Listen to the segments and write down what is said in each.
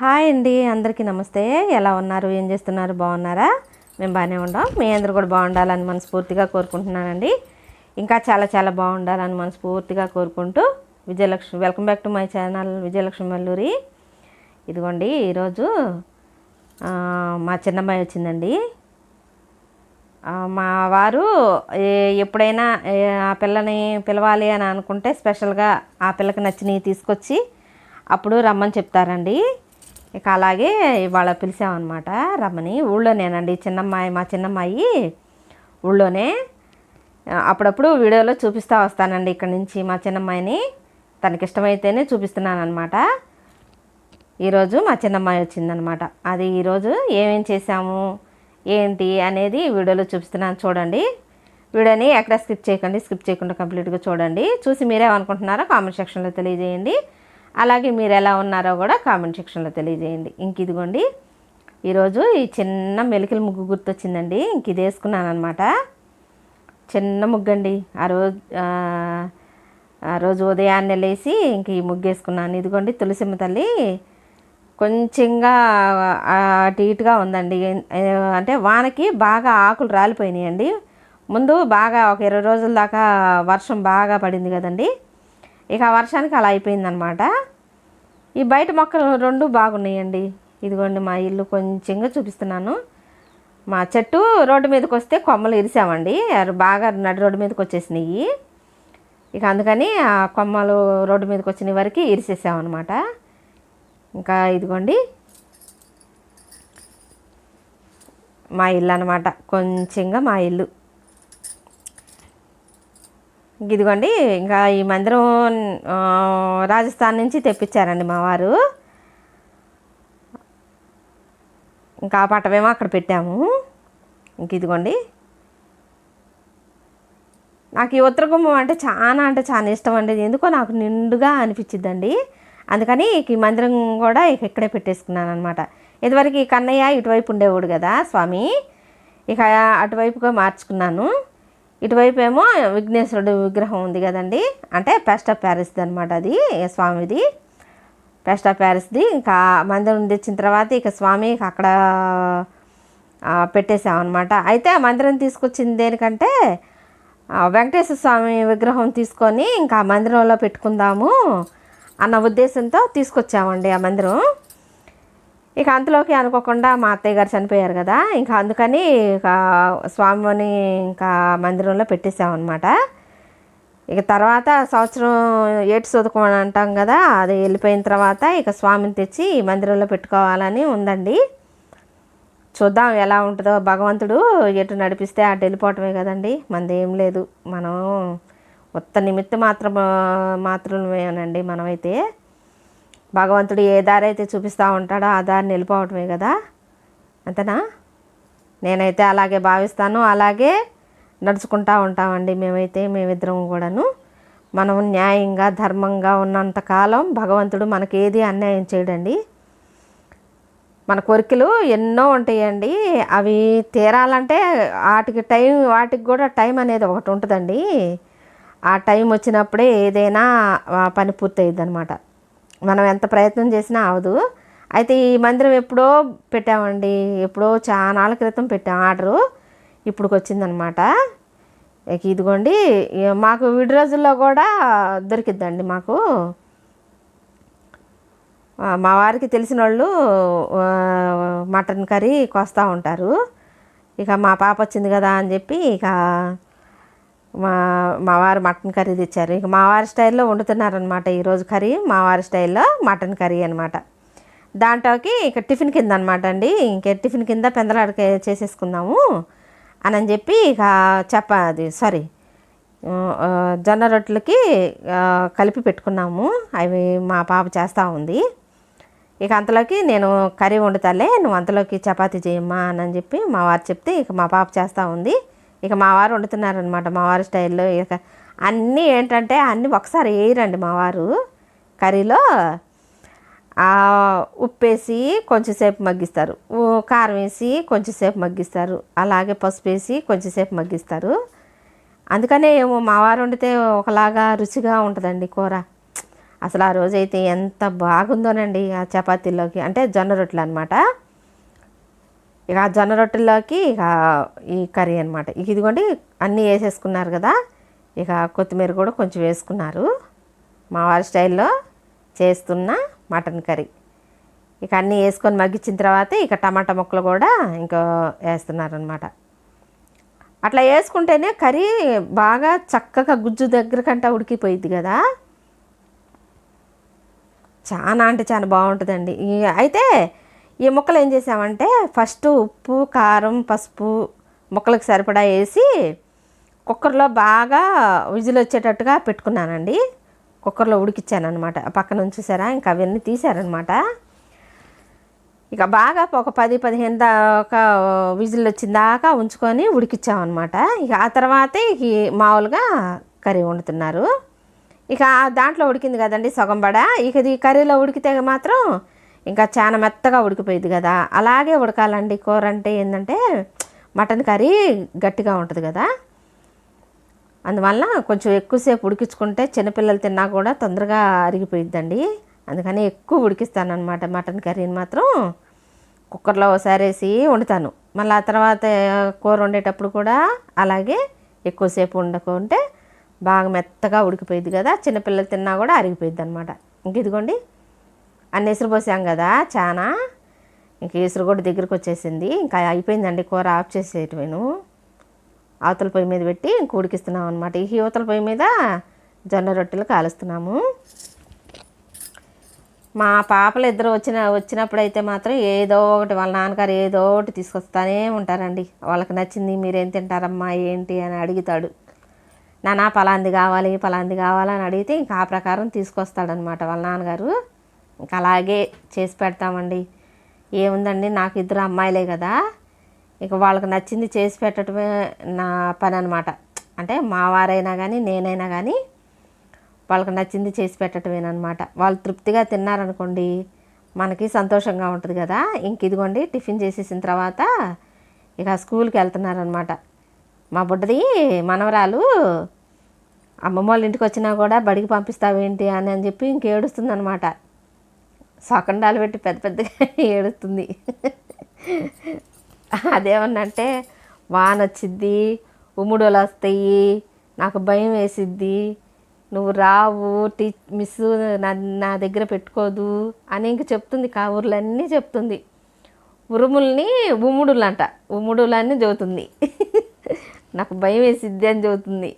Hi అండి అందరికీ నమస్తే. ఎలా ఉన్నారు? ఏం చేస్తున్నారు? బాగున్నారా? మేము బాగానే ఉన్నాం. మీ అందరూ కూడా బాగుండాలని మనస్ఫూర్తిగా కోరుకుంటున్నానండి. ఇంకా చాలా చాలా బాగుండాలని మనస్ఫూర్తిగా కోరుకుంటూ Vijayalakshmi welcome back to my channel Vijayalakshmi Malluri. ఇదిగోండి ఈరోజు మా చిన్నమ్మాయి వచ్చిందండి. మా వారు ఎప్పుడైనా ఆ పిల్లని పిలవాలి అని అనుకుంటే స్పెషల్గా ఆ పిల్లకి నచ్చినవి తీసుకొచ్చి అప్పుడు రమ్మని చెప్తారండి. ఇక అలాగే ఇవాళ పిలిచామన్నమాట రమ్మని ఊళ్ళోనేనండి చిన్నమ్మాయి మా చిన్నమ్మాయి ఊళ్ళోనే. అప్పుడప్పుడు వీడియోలో చూపిస్తూ వస్తానండి ఇక్కడ నుంచి మా చిన్నమ్మాయిని. తనకి ఇష్టమైతేనే చూపిస్తున్నాను అనమాట ఈరోజు మా చిన్నమ్మాయి వచ్చిందనమాట అది ఈరోజు ఏమేం చేసాము ఏంటి అనేది వీడియోలో చూపిస్తున్నాను చూడండి. వీడియోని ఎక్కడ స్కిప్ చేయకండి స్కిప్ చేయకుండా కంప్లీట్గా చూడండి. చూసి మీరేమనుకుంటున్నారో కామెంట్ సెక్షన్లో తెలియజేయండి. అలాగే మీరు ఎలా ఉన్నారో కూడా కామెంట్ సెక్షన్లో తెలియజేయండి. ఇంక ఇదిగోండి ఈరోజు ఈ చిన్న మెలికల ముగ్గు గుర్తొచ్చిందండి. ఇంక ఇది వేసుకున్నాను అనమాట చిన్న ముగ్గండి. ఆ రోజు ఆ, రోజు ఉదయాన్నే లేచి ఇంక ఈ ముగ్గు వేసుకున్నాను. ఇదిగోండి తులసిమ్మ తల్లి కొంచెంగా అటు ఇటుగా ఉందండి. అంటే వానకి బాగా ఆకులు రాలిపోయినాయండి. ముందు బాగా ఒక ఇరవై రోజుల దాకా వర్షం బాగా పడింది కదండి. ఇక ఆ వర్షానికి అలా అయిపోయిందనమాట. ఈ బయట మొక్కలు రెండు బాగున్నాయండి. ఇదిగోండి మా ఇల్లు కొంచెంగా చూపిస్తున్నాను. మా చెట్టు రోడ్డు మీదకి వస్తే కొమ్మలు ఇరిసామండి. అవి బాగా నడి రోడ్డు మీదకి వచ్చేసినాయి. ఇక అందుకని ఆ కొమ్మలు రోడ్డు మీదకి వచ్చిన వరకు ఇరిసేసామన్నమాట ఇంకా ఇదిగోండి. మా ఇల్లు అనమాట. కొంచెంగా మా ఇల్లు. ఇదిగోండి ఇంకా ఈ మందిరం రాజస్థాన్ నుంచి తెప్పించారండి మా వారు. ఇంకా ఆ పటమేమో అక్కడ పెట్టాము. ఇంక ఇదిగోండి. నాకు ఈ ఉత్తర గుమ్మం అంటే చాలా అంటే చాలా ఇష్టం అండి. ఎందుకో నాకు నిండుగా అనిపించిద్దండి. అందుకని ఈ మందిరం కూడా ఇక ఇక్కడే పెట్టేసుకున్నాను అనమాట ఇదివరకు ఈ కన్నయ్య ఇటువైపు ఉండేవాడు కదా స్వామి. ఇక అటువైపుగా మార్చుకున్నాను. ఇటువైపు ఏమో విఘ్నేశ్వరుడు విగ్రహం ఉంది కదండి. అంటే పెస్ట్ ఆఫ్ ప్యారిస్ది అనమాట అది స్వామిది. పెస్ట్ ఆఫ్ ప్యారిస్ది ఇంకా మందిరం తెచ్చిన తర్వాత ఇక స్వామి అక్కడ ఆ, పెట్టేసామన్నమాట అయితే ఆ మందిరం తీసుకొచ్చింది దేనికంటే వెంకటేశ్వర స్వామి విగ్రహం తీసుకొని ఇంకా మందిరంలో పెట్టుకుందాము అన్న ఉద్దేశంతో తీసుకొచ్చామండి ఆ మందిరం. ఇక అంతలోకి అనుకోకుండా మా అత్తయ్య గారు చనిపోయారు కదా. ఇంకా అందుకని ఇక స్వామిని ఇంకా మందిరంలో పెట్టేసామన్నమాట ఇక తర్వాత సంవత్సరం ఏటి చదువుకోమని అంటాం కదా అది వెళ్ళిపోయిన తర్వాత ఇక స్వామిని తెచ్చి ఈ మందిరంలో పెట్టుకోవాలని ఉందండి. చూద్దాం ఎలా ఉంటుందో. భగవంతుడు ఎటు నడిపిస్తే అటు వెళ్ళిపోవటమే కదండి. మనదేం లేదు. మనం ఉత్త నిమిత్త మాత్రం మాత్రమేనండి మనమైతే. భగవంతుడు ఏ దారి అయితే చూపిస్తూ ఉంటాడో ఆ దారిని వెళ్ళిపోవటమే కదా? అంతేనా? నేనైతే అలాగే భావిస్తాను. అలాగే నడుచుకుంటా ఉంటామండి మేమైతే మేమిద్దరం కూడాను. మనం న్యాయంగా ధర్మంగా ఉన్నంత కాలం భగవంతుడు మనకి ఏది అన్యాయం చేయడండి. మన కోరికలు ఎన్నో ఉంటాయండి. అవి తీరాలంటే వాటికి టైం వాటికి కూడా టైం అనేది ఒకటి ఉంటుందండి. ఆ టైం వచ్చినప్పుడే ఏదైనా పని పూర్తయిద్ది అనమాట మనం ఎంత ప్రయత్నం చేసినా అవదు. అయితే ఈ మందిరం ఎప్పుడో పెట్టామండి. ఎప్పుడో చాలా క్రితం పెట్టాం ఆర్డరు. ఇప్పుడుకి వచ్చిందనమాట ఇక ఇదిగోండి ఇక మాకు విడి రోజుల్లో కూడా దొరికిద్దండి మాకు. మా వారికి తెలిసిన వాళ్ళు మటన్ కర్రీ కోస్తూ ఉంటారు. ఇక మా పాప వచ్చింది కదా అని చెప్పి ఇక మా మావారు మటన్ కర్రీ తెచ్చారు. ఇక మా వారి స్టైల్లో వండుతున్నారనమాట ఈరోజు కర్రీ మావారి స్టైల్లో మటన్ కర్రీ అనమాట దాంట్లోకి ఇక టిఫిన్ కింద అనమాట అండి. ఇంక టిఫిన్ కింద పెందలాడక చేసేసుకుందాము అని అని చెప్పి ఇక చెప్ప అది సారీ జొన్న రొట్టెలకి కలిపి పెట్టుకున్నాము. అవి మా పాప చేస్తూ ఉంది. ఇక అంతలోకి నేను కర్రీ వండుతాలే నువ్వు అంతలోకి చపాతీ చేయమ్మా అని అని చెప్పి మా వారు చెప్తే ఇక మా పాప చేస్తూ ఉంది. ఇక మా వారు వండుతున్నారనమాట మావారు స్టైల్లో ఇక అన్నీ ఏంటంటే అన్నీ ఒకసారి వేయరండి మా వారు కర్రీలో. ఉప్పేసి కొంచెంసేపు మగ్గిస్తారు. కారం వేసి కొంచెంసేపు మగ్గిస్తారు. అలాగే పసుపు వేసి కొంచెంసేపు మగ్గిస్తారు. అందుకనే ఏమో మా వారు వండితే ఒకలాగా రుచిగా ఉంటుందండి కూర. అసలు ఆ రోజైతే ఎంత బాగుందోనండి ఆ చపాతీలోకి. అంటే జొన్న రొట్టెలు అనమాట ఇక ఆ జొన్న రొట్టెల్లోకి ఇక ఈ కర్రీ అనమాట ఇక ఇదిగోండి అన్నీ వేసేసుకున్నారు కదా. ఇక కొత్తిమీర కూడా కొంచెం వేసుకున్నారు. మా వారి స్టైల్లో చేస్తున్న మటన్ కర్రీ. ఇక అన్నీ వేసుకొని మగ్గించిన తర్వాత ఇక టమాటా ముక్కలు కూడా ఇంకా వేస్తున్నారనమాట అట్లా వేసుకుంటేనే కర్రీ బాగా చక్కగా గుజ్జు దగ్గర కంటే ఉడికిపోయింది కదా. చాలా అంటే చాలా బాగుంటుందండి. అయితే ఈ ముక్కలు ఏం చేసామంటే ఫస్ట్ ఉప్పు కారం పసుపు ముక్కలకు సరిపడా వేసి కుక్కర్లో బాగా విజిల్ వచ్చేటట్టుగా పెట్టుకున్నానండి. కుక్కర్లో ఉడికిచ్చాను అనమాట పక్కన ఉంచేసారా ఇంకా అవన్నీ తీసారనమాట ఇక బాగా ఒక పది పదిహేను దాకా విజిల్ వచ్చిన దాకా ఉంచుకొని ఉడికిచ్చామన్నమాట. ఇక ఆ తర్వాతే ఇక మామూలుగా కర్రీ వండుతున్నారు. ఇక దాంట్లో ఉడికింది కదండి సగం బడ. ఇక ఇది కర్రీలో ఉడికితే మాత్రం ఇంకా చాలా మెత్తగా ఉడికిపోయింది కదా. అలాగే ఉడకాలండి. కూర అంటే ఏంటంటే మటన్ కర్రీ గట్టిగా ఉంటుంది కదా. అందువల్ల కొంచెం ఎక్కువసేపు ఉడికించుకుంటే చిన్నపిల్లలు తిన్నా కూడా తొందరగా అరిగిపోయిద్దండి. అందుకని ఎక్కువ ఉడికిస్తాను అనమాట మటన్ కర్రీని మాత్రం. కుక్కర్లో ఒకసారి వేసి వండుతాను. మళ్ళీ ఆ తర్వాత కూర వండేటప్పుడు కూడా అలాగే ఎక్కువసేపు వండుకుంటే బాగా మెత్తగా ఉడికిపోయింది కదా. చిన్నపిల్లలు తిన్నా కూడా అరిగిపోయింది అనమాట ఇంక ఇదిగోండి అన్ని ఎసురు పోసాం కదా చాలా ఇంక ఎసురు కూడా దగ్గరికి వచ్చేసింది. ఇంకా అయిపోయిందండి కూర ఆఫ్ చేసేయటమేను అవతల పొయ్యి మీద పెట్టి ఇంక ఉడికిస్తున్నాం అనమాట ఈ యువతల పొయ్యి మీద జొన్న రొట్టెలు కాలుస్తున్నాము. మా పాపలు ఇద్దరు వచ్చిన వచ్చినప్పుడు అయితే మాత్రం ఏదో ఒకటి వాళ్ళ నాన్నగారు ఏదో ఒకటి తీసుకొస్తానే ఉంటారండి. వాళ్ళకి నచ్చింది మీరేం తింటారమ్మా ఏంటి అని అడుగుతాడు. నానా పలాంది కావాలి పలాంది కావాలని అడిగితే ఇంకా ఆ ప్రకారం తీసుకొస్తాడనమాట వాళ్ళ నాన్నగారు. ఇంకా అలాగే చేసి పెడతామండి. ఏముందండి? నాకు ఇద్దరు అమ్మాయిలే కదా. ఇక వాళ్ళకి నచ్చింది చేసి పెట్టడమే నా పని అనమాట అంటే మా వారైనా కానీ నేనైనా కానీ వాళ్ళకి నచ్చింది చేసి పెట్టడమేనమాట వాళ్ళు తృప్తిగా తిన్నారనుకోండి మనకి సంతోషంగా ఉంటుంది కదా. ఇంక ఇదిగోండి టిఫిన్ చేసేసిన తర్వాత ఇక స్కూల్కి వెళ్తున్నారనమాట మా బుడ్డది మనవరాలు అమ్మమ్మ వాళ్ళ ఇంటికి వచ్చినా కూడా బడికి పంపిస్తావేంటి అని అని చెప్పి ఇంకేడుస్తుందనమాట సోకండాలు పెట్టి పెద్ద పెద్దగా ఏడుస్తుంది. అదేమన్నంటే వాన వచ్చిద్ది ఉమ్ముడోలు వస్తాయి నాకు భయం వేసిద్ది నువ్వు రావు టీ మిస్ నా నా దగ్గర పెట్టుకోదు అని ఇంక చెప్తుంది. కా ఊర్లన్నీ చెప్తుంది. ఉరుముల్ని ఉమ్ముడులు అంట ఉమ్ముడులన్నీ చదువుతుంది. నాకు భయం వేసిద్ది అని చదువుతుంది.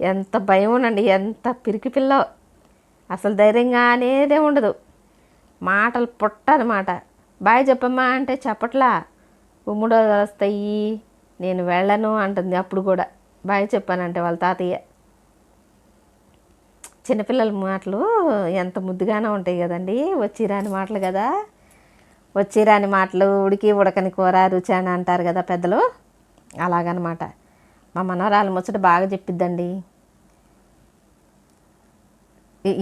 ఎంత భయం అండి ఎంత పిరికి పిల్ల అసలు ధైర్యంగా అనేదే ఉండదు. మాటలు పుట్టనమాట బాయ్ చెప్పమ్మా అంటే చెప్పట్లా. ఉమ్మడో వస్తాయి నేను వెళ్ళను అంటుంది అప్పుడు కూడా. బాయ్ చెప్పానంటే వాళ్ళ తాతయ్య. చిన్నపిల్లల మాటలు ఎంత ముద్దుగానే ఉంటాయి కదండి. వచ్చి రాని మాటలు కదా. వచ్చి రాని మాటలు ఉడికి ఉడకని కూర రుచి అని అంటారు కదా పెద్దలు. అలాగనమాట. మా మనవరాలు ముచ్చట బాగా చెప్పిద్దండి.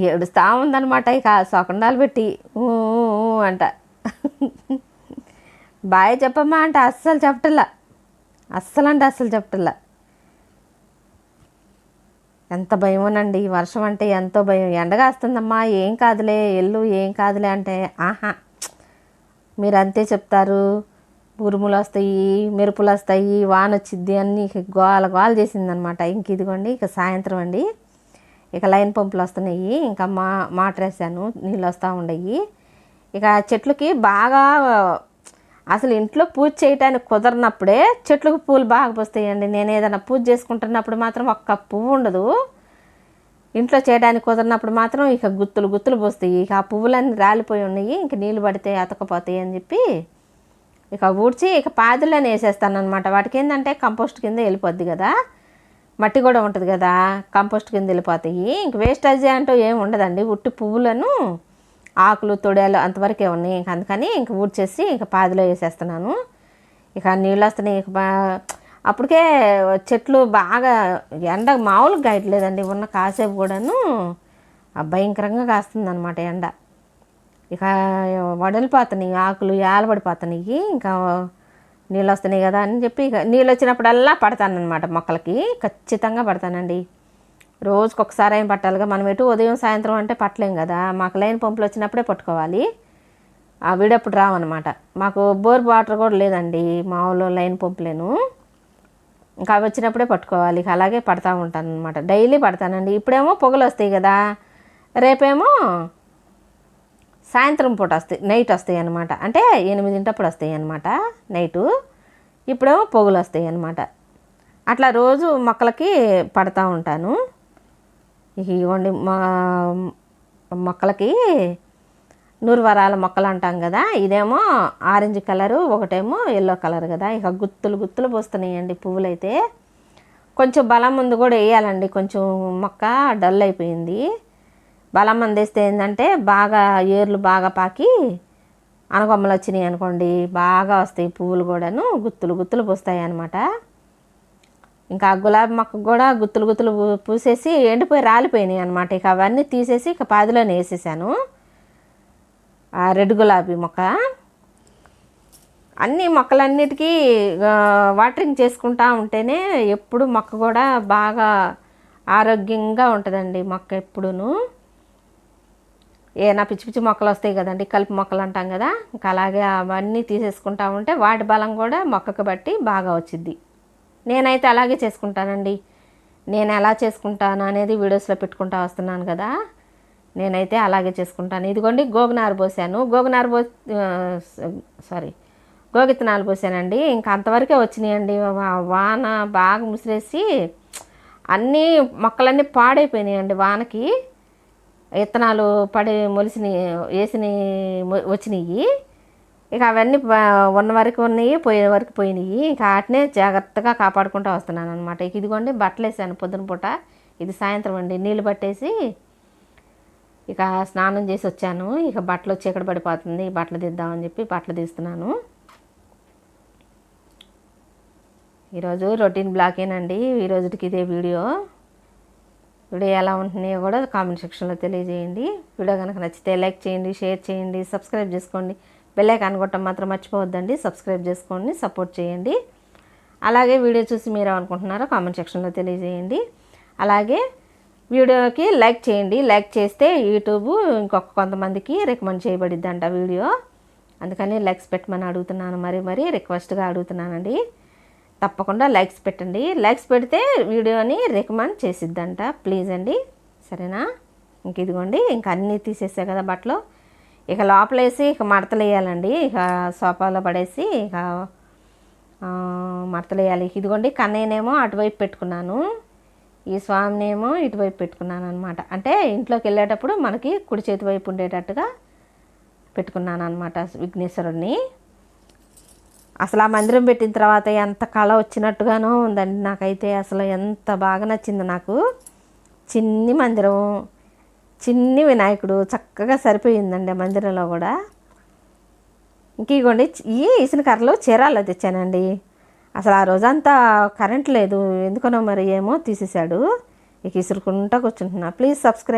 ఏడుస్తా ఉందనమాట ఇక సొకండాలు పెట్టి. ఊ, అంట. బాయ్ చెప్పమ్మా అంటే అస్సలు చెప్పటల్లా అస్సలు అంటే అస్సలు చెప్పటల్లా ఎంత భయమోనండి వర్షం అంటే ఎంతో భయం. ఎండగా వస్తుందమ్మా ఏం కాదులే ఎల్లు ఏం కాదులే అంటే ఆహా. మీరు అంతే చెప్తారు ఉరుములు వస్తాయి మెరుపులు వస్తాయి వాన వచ్చిద్ది అన్ని గోల గోల చేసిందనమాట ఇంక ఇదిగోండి ఇక సాయంత్రం అండి. ఇక లైన్ పంపులు వస్తున్నాయి. ఇంకా మా మోటర్ వేసాను నీళ్ళు వస్తూ ఉండయి. ఇక చెట్లకి బాగా అసలు ఇంట్లో పూజ చేయటానికి కుదరనప్పుడే చెట్లకు పూలు బాగా పోస్తాయండి. నేను ఏదైనా పూజ చేసుకుంటున్నప్పుడు మాత్రం ఒక్క పువ్వు ఉండదు. ఇంట్లో చేయడానికి కుదరినప్పుడు మాత్రం ఇక గుత్తులు గుత్తులు పోస్తాయి. ఇక ఆ పువ్వులన్నీ రాలిపోయి ఉన్నాయి. ఇంక నీళ్ళు పడితే అతకపోతాయి అని చెప్పి ఇక ఊడ్చి ఇక పాదులను వేసేస్తాను అనమాట వాటికి ఏంటంటే కంపోస్ట్ కింద వెళ్ళిపోద్ది కదా. మట్టి కూడా ఉంటుంది కదా కంపోస్ట్ కింద వెళ్ళిపోతాయి. ఇంక వేస్టేజ్ అంటూ ఏం ఉండదండి. ఉట్టి పువ్వులను ఆకులు తొడేలు అంతవరకే ఉన్నాయి. ఇంక అందుకని ఇంక ఊడ్చేసి ఇంక పాదిలో వేసేస్తున్నాను. ఇక నీళ్ళు వస్తున్నాయి. ఇక బా అప్పటికే చెట్లు బాగా ఎండ మామూలుగా గాయట్లేదండి ఉన్న కాసేపు కూడాను భయంకరంగా కాస్తుంది అనమాట ఎండ. ఇక వడలిపోతున్నాయి ఆకులు ఏలబడిపోతున్నాయి ఇంకా నీళ్ళు వస్తున్నాయి కదా అని చెప్పి ఇక నీళ్ళు వచ్చినప్పుడల్లా పడతానమాట మొక్కలకి. ఖచ్చితంగా పడతానండి. రోజుకి ఒకసారి అయిన పట్టాలిగా? మనం ఎటు ఉదయం సాయంత్రం అంటే పట్టలేం కదా. మాకు లైన్ పంపులు వచ్చినప్పుడే పట్టుకోవాలి. ఆ విడప్పుడు రావన్నమాట. మాకు బోర్ వాటర్ కూడా లేదండి. మా ఊళ్ళో లైన్ పంపులేను. ఇంకా అవి వచ్చినప్పుడే పట్టుకోవాలి. అలాగే పడతా ఉంటాను అనమాట డైలీ పడతానండి. ఇప్పుడేమో పొగలు వస్తాయి కదా. రేపేమో సాయంత్రం పూట వస్తాయి నైట్ వస్తాయి అనమాట అంటే ఎనిమిదింటప్పుడు వస్తాయి అనమాట నైటు. ఇప్పుడేమో పొగులు వస్తాయి అనమాట అట్లా రోజు మొక్కలకి పడతా ఉంటాను. ఇవ్వండి మా మొక్కలకి నూరువరాల మొక్కలు అంటాం కదా ఇదేమో ఆరెంజ్ కలరు ఒకటేమో ఎల్లో కలర్ కదా. ఇక గుత్తులు గుత్తులు పోస్తున్నాయండి పువ్వులు అయితే కొంచెం బలం ముందు కూడా వేయాలండి. కొంచెం మొక్క డల్ అయిపోయింది. బలం అందిస్తే ఏంటంటే బాగా ఏర్లు బాగా పాకి అనగొమ్మలు వచ్చినాయి అనుకోండి బాగా వస్తాయి పువ్వులు కూడాను గుత్తులు గుత్తులు పూస్తాయి అనమాట ఇంకా గులాబీ మొక్క కూడా గుత్తులు గుత్తులు పూసేసి ఎండిపోయి రాలిపోయినాయి అనమాట ఇక అవన్నీ తీసేసి ఇక పాదిలోనే వేసేసాను. ఆ రెడ్ గులాబీ మొక్క. అన్ని మొక్కలన్నిటికీ వాటరింగ్ చేసుకుంటా ఉంటేనే ఎప్పుడు మొక్క కూడా బాగా ఆరోగ్యంగా ఉంటుందండి మొక్క ఎప్పుడూ ఏమైనా పిచ్చి పిచ్చి మొక్కలు వస్తాయి కదండి కలుపు మొక్కలు అంటాం కదా ఇంకా అలాగే అవన్నీ తీసేసుకుంటా ఉంటే వాటి బలం కూడా మొక్కకు బట్టి బాగా వచ్చిద్ది. నేనైతే అలాగే చేసుకుంటానండి. నేను ఎలా చేసుకుంటాను అనేది వీడియోస్లో పెట్టుకుంటా వస్తున్నాను కదా నేనైతే అలాగే చేసుకుంటాను. ఇదిగోండి గోగునారు పోసాను. గోగునారు పో సారీ గోగిత్తనాలు పోసానండి. ఇంకా అంతవరకే వచ్చినాయండి. వాన బాగా ముసిరేసి అన్నీ మొక్కలన్నీ పాడైపోయినాయండి వానకి. విత్తనాలు పడి మొలిసిన వేసిన వచ్చినాయి ఇక అవన్నీ ఉన్న వరకు ఉన్నాయి పోయే వరకు పోయినాయి ఇక వాటినే జాగ్రత్తగా కాపాడుకుంటూ వస్తున్నాను అనమాట ఇక ఇదిగోండి బట్టలు వేసాను పొద్దున పూట. ఇది సాయంత్రం అండి. నీళ్ళు పట్టేసి ఇక స్నానం చేసి వచ్చాను. ఇక బట్టలు చీకటి పడిపోతుంది? బట్టలు తీద్దామని చెప్పి బట్టలు తీస్తున్నాను. ఈరోజు రొటీన్ బ్లాకేనండి. ఈ రోజుకి ఇదే వీడియో. వీడియో ఎలా ఉంటున్నాయో కూడా కామెంట్ సెక్షన్లో తెలియజేయండి. వీడియో కనుక నచ్చితే లైక్ చేయండి షేర్ చేయండి సబ్స్క్రైబ్ చేసుకోండి. బెల్ ఐకాన్ కొట్టడం మాత్రం మర్చిపోవద్దండి. సబ్స్క్రైబ్ చేసుకోండి సపోర్ట్ చేయండి. అలాగే వీడియో చూసి మీరు అనుకుంటున్నారో కామెంట్ సెక్షన్లో తెలియజేయండి. అలాగే వీడియోకి లైక్ చేయండి. లైక్ చేస్తే యూట్యూబ్ ఇంకొక కొంతమందికి రికమెండ్ చేయబడిద్దంట వీడియో. అందుకని లైక్స్ పెట్టమని అడుగుతున్నాను. మరి మరి రిక్వెస్ట్గా అడుగుతున్నానండి. తప్పకుండా లైక్స్ పెట్టండి. లైక్స్ పెడితే వీడియోని రికమెండ్ చేసిద్దంట. ప్లీజ్ అండి. సరేనా? ఇంక ఇదిగోండి. ఇంకా అన్నీ తీసేసా కదా బట్టలు. ఇక లోపలేసి ఇక మడతలు వేయాలండి ఇక సోఫాలో పడేసి ఇక మడతలు వేయాలి ఇదిగోండి కన్నయ్యనేమో అటువైపు పెట్టుకున్నాను. ఈ స్వామినేమో ఇటువైపు పెట్టుకున్నాను అనమాట అంటే ఇంట్లోకి వెళ్ళేటప్పుడు మనకి కుడి చేతి వైపు ఉండేటట్టుగా పెట్టుకున్నాను అనమాట విఘ్నేశ్వరుడిని అసలు ఆ మందిరం పెట్టిన తర్వాత ఎంత కళ వచ్చినట్టుగానో ఉందండి. నాకైతే అసలు ఎంత బాగా నచ్చింది నాకు. చిన్ని మందిరం చిన్ని వినాయకుడు చక్కగా సరిపోయిందండి ఆ మందిరంలో కూడా. ఇంక ఇగోండి ఈ ఇసిన కర్రలు చీరాల్లో తెచ్చానండి. అసలు ఆ రోజంతా కరెంట్ లేదు ఎందుకనో మరి ఏమో తీసేశాడు. ఇక ఇసురుకుంటా కూర్చుంటున్నా. Please subscribe